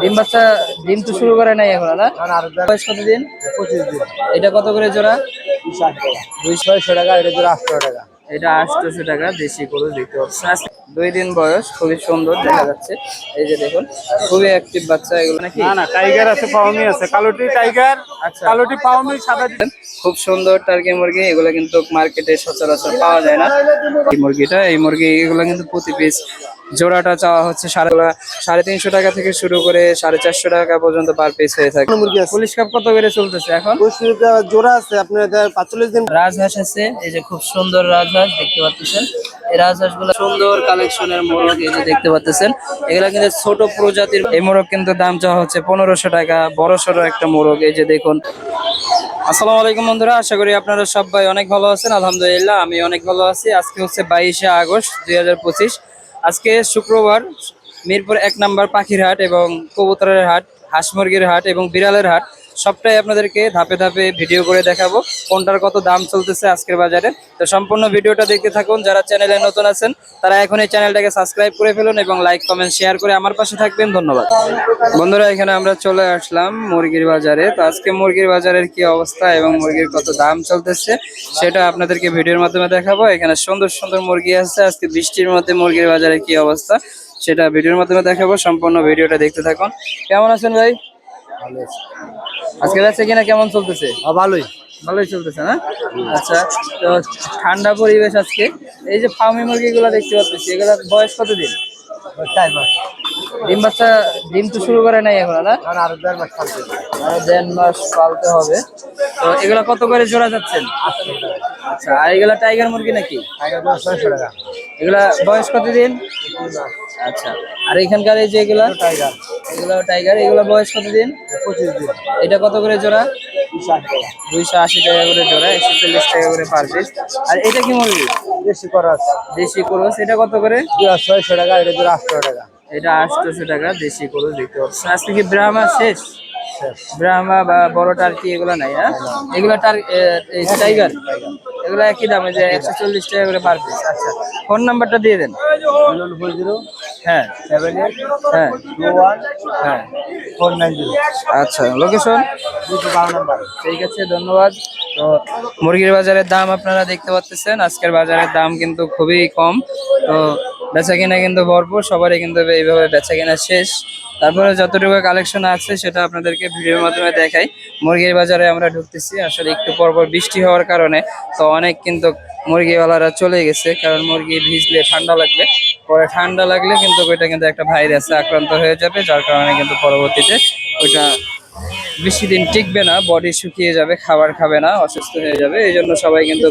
ডিম বাচ্চা ডিম তো শুরু করে নাই এখন না? বয়স কত দিন পঁচিশ দিন। এটা কত করে জোড়া? দুইশো টাকা। এটা জোড়া আটশো টাকা। এটা আটশোশো টাকা দেশি করে দেখতে পাচ্ছেন আজকে দুই দিন বয়স খুবই সুন্দর দেখা যাচ্ছে। এই যে দেখুন খুবই অ্যাক্টিভ বাচ্চা এগুলো নাকি? না না টাইগার আছে পাওমি আছে। কালোটি টাইগার আচ্ছা। কালোটি পাওমি সাদা খুব সুন্দর টার্কি মুরগি এগুলো কিন্তু মার্কেটে সচরাচর পাওয়া যায় না। এই মুরগিটা এই মুরগি এগুলো কিন্তু প্রতি পিস জোড়াটা চাওয়া হচ্ছে সাড়ে সাড়ে তিনশো টাকা থেকে শুরু করে সাড়ে চারশো টাকা পর্যন্ত পার পিস হয়ে থাকে। মুরগি পুলিশ কাপ কত করে চলতেছে এখন? জোড়া আছে আপনার পাঁচচল্লিশ দিন রাজহাঁস আছে এই যে খুব সুন্দর রাজহাঁস দেখতে পাচ্ছেন। এই রাজহাঁসগুলো সুন্দর কালেকশনের মোরগ এই যে দেখতে পাচ্ছেন, এগুলা কিন্তু ছোট প্রজাতির। এই মোরগ কিন্তু দাম চাওয়া হচ্ছে পনেরোশো টাকা বড় সড়ো একটা মোরগ, এই যে দেখুন। আসসালামু আলাইকুম বন্ধুরা, আশা করি আপনারা সবাই অনেক ভালো আছেন, আলহামদুলিল্লাহ, আমি অনেক ভালো আছি। আজকে হচ্ছে বাইশে আগস্ট দুই হাজার পঁচিশ, আজকে শুক্রবার মিরপুর এক নাম্বার পাখির হাট এবং কবুতরের হাট, হাঁস মুরগির হাট এবং বিড়ালের হাট। সবটাই আপনাদেরকে ধাপে ধাপে ভিডিও করে দেখাবো, কোনটার কত দাম চলতেছে আজকের বাজারে। তো সম্পূর্ণ ভিডিওটা দেখতে থাকুন, যারা চ্যানেলে নতুন আছেন, তারা এখন এই চ্যানেলটাকে সাবস্ক্রাইব করে ফেলুন এবং লাইক কমেন্ট শেয়ার করে আমার পাশে থাকবেন। ধন্যবাদ। বন্ধুরা, এখানে আমরা চলে আসলাম মুরগির বাজারে। তো আজকে মুরগির বাজারের কি অবস্থা এবং মুরগির কত দাম চলতেছে, সেটা আপনাদেরকে ভিডিওর মাধ্যমে দেখাবো। এখানে সুন্দর সুন্দর মুরগি আছে, আজকে বৃষ্টির মধ্যে মুরগির বাজারে কি অবস্থা, সেটা ভিডিওর মাধ্যমে দেখাবো। সম্পূর্ণ ভিডিওটা দেখতে থাকুন। কেমন আছেন ভাই? আজকে বেচে কিনা কেমন চলতেছে? ভালোই। ভালোই চলতেছে না? আচ্ছা তো ঠান্ডা পরিবেশ আজকে। এই যে ফার্মি মুরগিগুলো দেখতে পাচ্ছি এগুলা বয়স কতদিন? চার মাস। ডিম বাচ্চা ডিম তো শুরু করে নাই এখন না? আর দেড় মাস আরও দেড় মাস পালতে হবে। তো এগুলা কত করে জোড়া যাচ্ছেন আচ্ছা আর এগুলা টাইগার মুরগি নাকি? টাইগার ছয়শো টাকা। এগুলা বয়স কতদিন? আচ্ছা আর এখানকার এই যে এগুলা টাইগার। এগুলো টাইগার এগুলা বয়স কতদিন? পঁচিশ দিন। এটা কত করে জোড়া? দুশো দুইশো আশি টাকা করে জোড়া একশো চল্লিশ টাকা করে পার পিস আর এটা কি মুরগি? বেশি করা আছে দেশি ক্রোস এটা কত করে? ছয়শো টাকা এটা জোড়া আটশো টাকা। এটা আটশোশো টাকা দেশি ক্রোস দেখতে পাচ্ছেন আজকে কি ব্রাহ্মা শেষ? ব্রাহ্মা বা বড় টার্কি এগুলো নাই না এগুলো টাইগার এগুলো একই দামে যে একশো চল্লিশ টাকা করে পার পিস আচ্ছা ফোন নাম্বারটা দিয়ে দেন। জিরো হ্যাঁ সেভেন এইট হ্যাঁ টু ওয়ান হ্যাঁ ফোর নাইন জিরো আচ্ছা লোকেশন দুশো বারো নম্বর। ঠিক আছে ধন্যবাদ। তো মুরগির বাজারের দাম আপনারা দেখতে পাচ্ছেন আজকের বাজারের দাম কিন্তু খুবই কম। তো বেচা কিনা কিন্তু ভরপুর সবারই কিন্তু এইভাবে বেচা কিনা শেষ। তারপরে যতটুকু কালেকশন আছে সেটা আপনাদেরকে ভিডিওর মাধ্যমে দেখাই। মুরগির বাজারে আমরা ঢুকতেছি। আসলে একটু পরপর বৃষ্টি হওয়ার কারণে তো অনেক কিন্তু মুরগিওয়ালারা চলে গেছে, কারণ মুরগি ভিজলে ঠান্ডা লাগবে। পরে ঠান্ডা লাগলে কিন্তু ওইটা কিন্তু একটা ভাইরাসে আক্রান্ত হয়ে যাবে, যার কারণে কিন্তু পরবর্তীতে ওইটা বেশি দিন টিকবে না বডি শুকিয়ে যাবে, খাবার খাবে না, অসুস্থ হয়ে যাবে। এই জন্য সবাই কিন্তু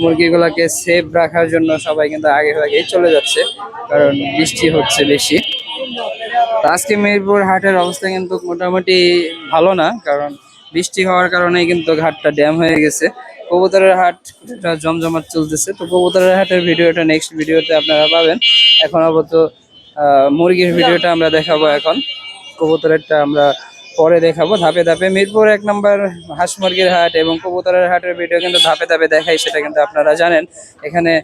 মুরগিগুলোকে সেফ রাখার জন্য সবাই কিন্তু আগে আগেই চলে যাচ্ছে, কারণ বৃষ্টি হচ্ছে বেশি। আজকে মিরপুর হাটের অবস্থা কিন্তু মোটামুটি ভালো না, কারণ বৃষ্টি হওয়ার কারণে কিন্তু ঘাটটা ড্যাম হয়ে গেছে। কবুতরের হাট কিছুটা জমজমাট চলতেছে। তো কবুতরের হাটের ভিডিওটা নেক্সট ভিডিওতে আপনারা পাবেন। এখন আপাতত মুরগির ভিডিওটা আমরা দেখাবো এখন। কবুতরেরটা আমরা পরে দেখাবো ধাপে ধাপে। মিরপুর এক নম্বর হাঁস মুরগির হাট এবং কবুতরের হাটের ভিডিও কিন্তু ধাপে ধাপে দেখাই, সেটা কিন্তু আপনারা জানেন। এখানে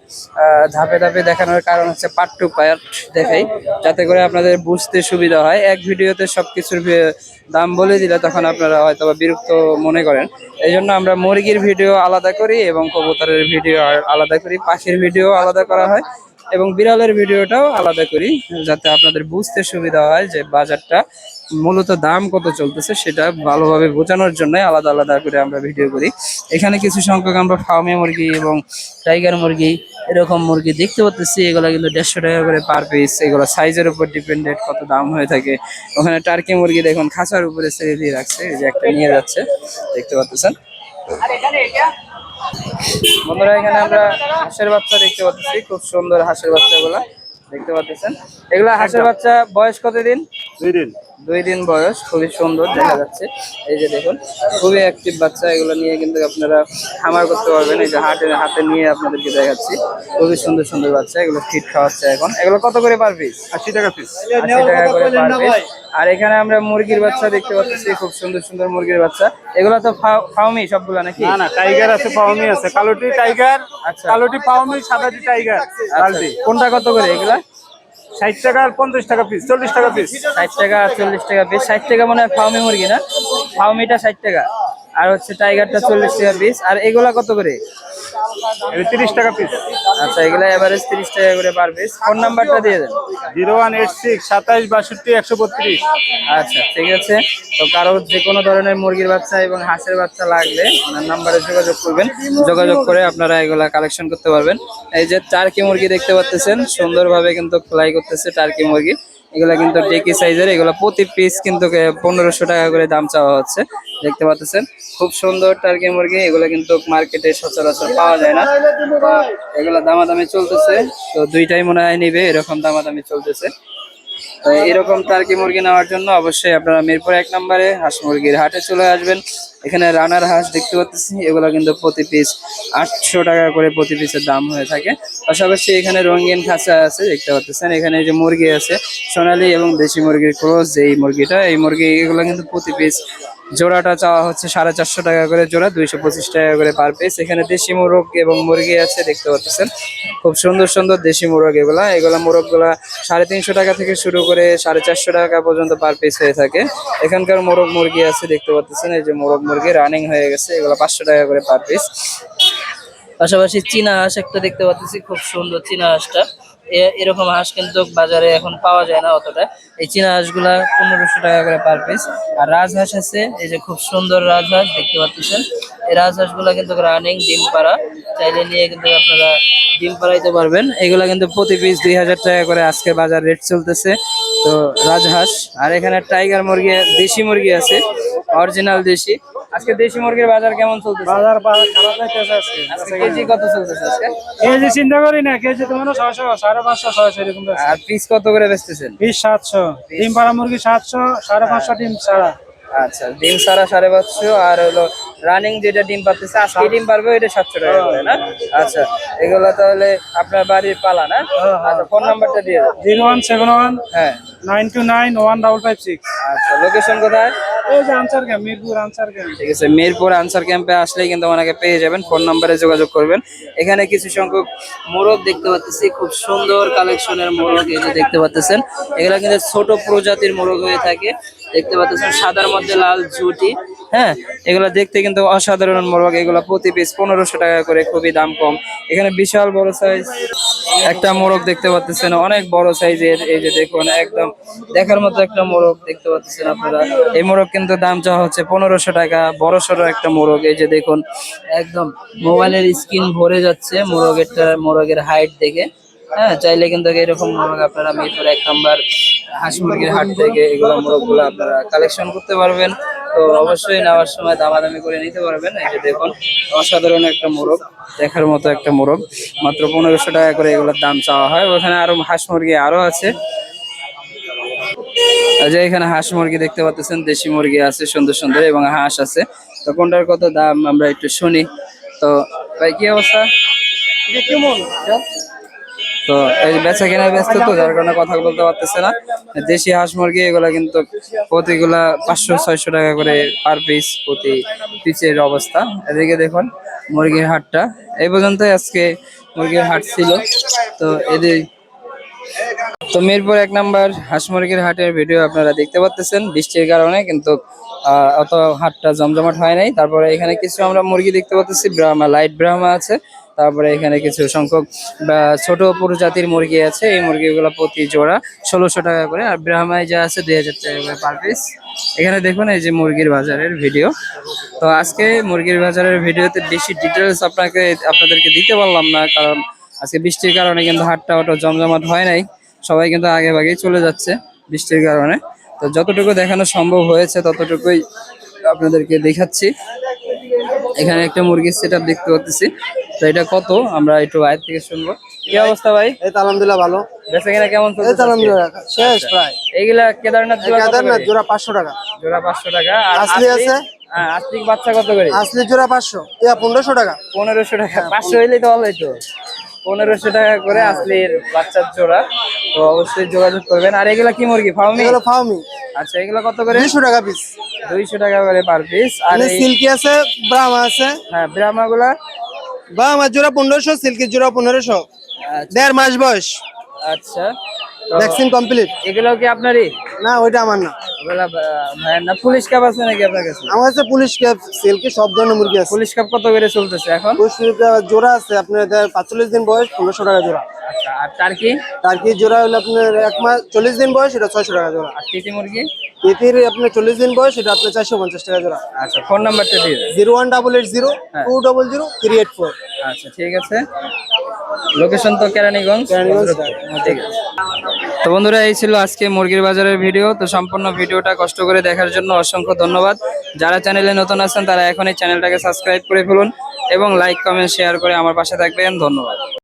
ধাপে ধাপে দেখানোর কারণ হচ্ছে পার্ট টু পার্ট দেখাই, যাতে করে আপনাদের বুঝতে সুবিধা হয়। এক ভিডিওতে সবকিছুর ভি- দাম বলে দিলে তখন আপনারা হয়তো বা বিরক্ত মনে করেন। এই জন্য আমরা মুরগির ভিডিও আলাদা করি এবং কবুতরের ভিডিও আলাদা করি। পাখির ভিডিও আলাদা করা হয়। এবং বিড়ালের ভিডিওটাও আলাদা করি, যাতে আপনাদের বুঝতে সুবিধা হয় যে বাজারটা মূলত দাম কত চলতেছে, সেটা ভালোভাবে বোঝানোর জন্য আলাদা আলাদা করে আমরা ভিডিও করি। এখানে কিছু সংখ্যক আমরা ফার্মে মুরগি এবং টাইগার মুরগি, এরকম মুরগি দেখতে পাচ্ছি এগুলো কিন্তু দেড়শো টাকা করে পার পিস এগুলো সাইজের উপর ডিপেন্ডেন্ট কত দাম হয়ে থাকে। ওখানে টার্কি মুরগি দেখুন, খাঁচার উপরে ছেড়ে দিয়ে রাখছে, এই যে একটা নিয়ে যাচ্ছে, দেখতে পাচ্ছেন বন্ধুরা, এখানে আমরা হাঁসের বাচ্চা দেখতে পাচ্ছি। খুব সুন্দর হাঁসের বাচ্চাগুলা দেখতে পাচ্ছেন। এগুলা হাঁসের বাচ্চা বয়স কতদিন? দুই দিন। দুই দিন বয়স খুবই সুন্দর দেখা যাচ্ছে। এই যে দেখুন খুবই অ্যাক্টিভ বাচ্চা এগুলো নিয়ে কিন্তু আপনারা খামার করতে পারবেন। এই যে হাটে হাতে নিয়ে আপনাদেরকে দেখাচ্ছি। খুবই সুন্দর সুন্দর বাচ্চা এগুলো ফিট খাওয়াচ্ছে এখন। এগুলো কত করে পার পিস আশি টাকা পিস আশি টাকা করে পার পিস আর এখানে আমরা মুরগির বাচ্চা দেখতে পাচ্ছি খুব সুন্দর সুন্দর মুরগির বাচ্চা। এগুলো তো ফাউমি সবগুলো নাকি? না না টাইগার আছে পাওমি আছে। কালোটি টাইগার আচ্ছা। কালোটি পাওমি সাদাটি টাইগার আচ্ছা, কোনটা কত করে এগুলা? ষাট টাকা আর পঞ্চাশ টাকা পিস চল্লিশ টাকা পিস ষাট টাকা আর চল্লিশ টাকা পিস ষাট টাকা মনে হয় ফাউমি মুরগি না? ফাউমিটা ষাট টাকা। আর হচ্ছে টাইগারটা চল্লিশ টাকা পিস আর এগুলা কত করে? তিরিশ টাকা পিস আচ্ছা এগুলা এভারেজ তিরিশ টাকা করে পার পিস ফোন নাম্বারটা দিয়ে দেন। জিরো ওয়ান এইট সিক্স বাষট্টি একশো বত্রিশ। আচ্ছা ঠিক আছে। তো কারও যে কোনো ধরনের মুরগির বাচ্চা এবং হাঁসের বাচ্চা লাগলে ওনার নাম্বারে যোগাযোগ করবেন। যোগাযোগ করে আপনারা এগুলা কালেকশন করতে পারবেন। এই যে টার্কি মুরগি দেখতে পাচ্ছেন সুন্দরভাবে কিন্তু ফ্লাই করতেছে টার্কি মুরগি। এগুলা কিন্তু ডেকি সাইজের এগুলা প্রতি পিস কিন্তু পনেরোশো টাকা করে দাম চাওয়া হচ্ছে। দেখতে পাচ্ছেন, খুব সুন্দর টার্কি মুরগি, এগুলো কিন্তু মার্কেটে সচরাচর পাওয়া যায় না। এগুলা দামাদামি চলতেছে, তো দুইটাই মনে হয় নিবে, এরকম দামাদামি চলতেছে। তো এরকম টার্কি মুরগি নেওয়ার জন্য অবশ্যই আপনারা মিরপুর এক নম্বরে হাঁস মুরগির হাটে চলে আসবেন। এখানে রানার হাঁস দেখতে পাচ্ছি এগুলো কিন্তু প্রতি পিস আটশো টাকা করে প্রতি পিসের দাম হয়ে থাকে। পাশাপাশি এখানে রঙিন খাঁচা আছে, দেখতে পাচ্ছেন এখানে যে মুরগি আছে, সোনালি এবং দেশি মুরগির ক্রোস যে এই মুরগিটা, এই মুরগি এগুলো কিন্তু প্রতি পিস জোড়াটা চাওয়া হচ্ছে সাড়ে চারশো টাকা করে জোড়া, দুইশো পঁচিশ টাকা করে পার পিস এখানে দেশি মোরগ এবং মুরগি আছে, দেখতে পাচ্ছেন। খুব সুন্দর সুন্দর দেশি মোরগ এগুলা। এগুলা মোরগগুলা সাড়ে তিনশো টাকা থেকে শুরু করে সাড়ে চারশো টাকা পর্যন্ত পার পিস হয়ে থাকে। এখানকার মোরগ মুরগি আছে, দেখতে পাচ্ছেন। এই যে মোরগ মুরগি রানিং হয়ে গেছে, এগুলো পাঁচশো টাকা করে পার পিস পাশাপাশি চীনা হাঁস একটা দেখতে পাচ্ছি, খুব সুন্দর চীনা হাঁসটা। এরকম হাঁস কিন্তু বাজারে এখন পাওয়া যায় না অতটা। এই চীনা হাঁসগুলা পনেরোশো টাকা করে পার পিস আর রাজহাঁস আছে, এই যে খুব সুন্দর রাজহাঁস দেখতে পাচ্ছেন। এই রাজহাঁসগুলা কিন্তু রানিং ডিম পাড়া। চাইলে নিয়ে কিন্তু আপনারা ডিম পাড়াইতে পারবেন। এগুলা কিন্তু প্রতি পিস দুই হাজার টাকা করে আজকে বাজার রেট চলতেছে। তো রাজহাঁস আর এখানে টাইগার মুরগি, দেশি মুরগি আছে অরিজিনাল দেশি। আজকে দেশি মুরগির বাজার কেমন চলতেছে? বাজার বা- খারাপ যাইতেছে আজকে। আজকে কেজি কত চলতেছে আজকে? কেজি চিন্তা করি না কেজি তোমার ছয়শো সাড়ে পাঁচশো ছয়শো এরকম আর পিস কত করে বেচতেছেন? পিস সাতশো ডিম পাড়া মুরগি সাতশো সাড়ে পাঁচশো ডিম ছাড়া। আচ্ছা ডিম সারা সাড়ে পাঁচশো আর হলো রানিং যেটা ডিম পাচ্ছে আজকে ডিম পারবে ওইটা সাতশো টাকা করে না? আচ্ছা এগুলো তাহলে আপনার বাড়ির পালা না? আচ্ছা ফোন নাম্বারটা দিয়ে। জিরো ওয়ান সেভেন ওয়ান হ্যাঁ। Nine two nine one double five six. আচ্ছা লোকেশন কোথায়? এই যে আনসার ক্যাম্প মিরপুর আনসার ক্যাম্প। ঠিক আছে মিরপুর আনসার ক্যাম্পে আসলেই কিন্তু ওনাকে পেয়ে যাবেন ফোন নাম্বারে যোগাযোগ করবেন। এখানে কিছু সংখ্যক মোরগ দেখতে পাচ্ছি খুব সুন্দর কালেকশনের মোরগ এই যে দেখতে পাচ্ছেন এগুলা কিন্তু ছোট প্রজাতির মোরগ হয়ে থাকে। দেখতে পাচ্ছেন সাদার মধ্যে লাল জুটি। হ্যাঁ এগুলো দেখতে কিন্তু অসাধারণ মোরগ। এগুলো প্রতি পিস পনেরোশো টাকা করে, খুবই দাম কম। এখানে বিশাল বড় সাইজ একটা মোরগ দেখতে পাচ্ছেন। অনেক বড় সাইজের এই যে দেখুন, একদম দেখার মতো একটা মোরগ দেখতে পাচ্ছেন আপনারা। এই মোরগ কিন্তু দাম চাওয়া হচ্ছে পনেরোশো টাকা বড় সড়ো একটা মোরগ। এই যে দেখুন, একদম মোবাইলের স্ক্রিন ভরে যাচ্ছে মোরগেরটা, মোরগের হাইট দেখে। হ্যাঁ চাইলে কিন্তু এরকম মোরগ আপনারা মিরপুর এক নাম্বার হাঁস মুরগির হাট থেকে এগুলো মোরগগুলো আপনারা কালেকশন করতে পারবেন। তো অবশ্যই নেওয়ার সময় দামাদামি করে নিতে পারবেন। এই যে দেখুন, অসাধারণ একটা মোরগ, দেখার মতো একটা মোরগ। মাত্র পনেরোশো টাকা করে এগুলোর দাম চাওয়া হয়। ওখানে আরও হাঁস মুরগি আরও আছে। যে এখানে হাঁস মুরগি দেখতে পাচ্ছেন, দেশি মুরগি আছে, সুন্দর সুন্দর, এবং হাঁস আছে। তো কোনটার কত দাম আমরা একটু শুনি। তো ভাই, কি অবস্থা? তো এই বেচা কেনা ব্যস্ত তো, যার কারণে কথা বলতে পারতেছে না। দেশি হাঁস মুরগি, এগুলা কিন্তু প্রতিগুলা পাঁচশো, ছয়শো টাকা করে পার পিস প্রতি পিসের অবস্থা। এদিকে দেখুন মুরগির হাটটা। এই পর্যন্তই আজকে মুরগির হাট ছিল। তো এদের তো মিরপুর এক নাম্বার হাঁস মুরগির হাটের ভিডিও আপনারা দেখতে পাচ্ছেন বৃষ্টির কারণে, কিন্তু অত হাটটা জমজমাট হয় নাই। তারপরে এখানে কিছু আমরা মুরগি দেখতে পাচ্ছি ব্রাহ্মা লাইট ব্রাহ্মা আছে। তারপরে এখানে কিছু সংখ্যক ছোট প্রজাতির মুরগি আছে, এই মুরগিগুলো প্রতি জোড়া ষোলোশো টাকা করে। আর ব্রাহ্মায় যা আছে, দুই হাজার টাকা করে পার পিস এখানে দেখুন এই যে মুরগির বাজারের ভিডিও। তো আজকে মুরগির বাজারের ভিডিওতে বেশি ডিটেলস আপনাকে, আপনাদেরকে দিতে পারলাম না, কারণ আজকে বৃষ্টির কারণে কিন্তু হাটটা অত জমজমাট হয় নাই। সবাই কিন্তু আগে ভাগেই চলে যাচ্ছে বৃষ্টির কারণে। তো যতটুকু দেখানো সম্ভব হয়েছে, ততটুকুই আপনাদেরকে দেখাচ্ছি। এখানে একটা মুরগির সেট দেখতে পাচ্ছি তো এটা কত? আমরা একটু বাইরে থেকে শুনব। কি অবস্থা ভাই? এই তো আলহামদুলিল্লাহ ভালো। বেচা কিনা কেমন চলছে এই তো আলহামদুলিল্লাহ শেষ প্রায়। এইগুলা কেদারনাথ জোড়া কেদারনাথ জোড়া পাঁচশো টাকা। জোড়া পাঁচশো টাকা। আর আসলি আছে? হ্যাঁ আসলিক বাচ্চা কত করে? আসলি জোড়া পাঁচশো। ইয়া পনেরোশো টাকা। পনেরোশো টাকা। পাঁচশো হইলেই তো ভালোই তো। পনেরোশো টাকা করে আসলির বাচ্চার জোড়া। তো অবশ্যই যোগাযোগ করবেন। আর এগুলা কি মুরগি? ফার্মি এগুলো ফাউমি। আচ্ছা এগুলো কত করে? দুইশো টাকা পিস দুইশো টাকা করে পার পিস আর এই সিল্কি আছে ব্রাহ্মা আছে। হ্যাঁ ব্রাহ্মা গুলা ব্রাহ্মা জোড়া পনেরোশো সিল্কির জোড়া পনেরোশো। আচ্ছা, দেড় মাস বয়স। আচ্ছা। ভ্যাকসিন কমপ্লিট এগুলো কি আপনারই? না ওইটা আমার না। পুলিশ কাপ আছে নাকি আপনার কাছে? আমার কাছে পুলিশ ক্যাপ সিল্কি সব ধরনের মুরগি আছে। পুলিশ কত করে চলতেছে এখন? পুলিশ জোড়া আছে আপনার পাঁচচল্লিশ দিন বয়স পনেরোশো টাকা জোড়া। আচ্ছা আর টার্কি? টার্কি জোড়া হলো আপনার এক মাস চল্লিশ দিন বয়স এটা ছয়শো টাকা জোড়া। আর তিতি মুরগি? তিতির আপনার চল্লিশ দিন বয়স এটা আপনার চারশো পঞ্চাশ টাকা জোড়া। আচ্ছা ফোন নাম্বারটা দিয়ে zero one double eight zero two double zero three eight four. আচ্ছা ঠিক আছে। লোকেশন তো কেরানীগঞ্জ? কেরানীগঞ্জ। ঠিক আছে। তো বন্ধুরা এই ছিল আজকে মুরগির বাজারের ভিডিও। তো সম্পূর্ণ ভিডিওটা কষ্ট করে দেখার জন্য অসংখ্য ধন্যবাদ। যারা চ্যানেলে নতুন আছেন তারা এখনই চ্যানেলটাকে সাবস্ক্রাইব করে ফেলুন এবং লাইক কমেন্ট শেয়ার করে আমার পাশে থাকবেন। ধন্যবাদ।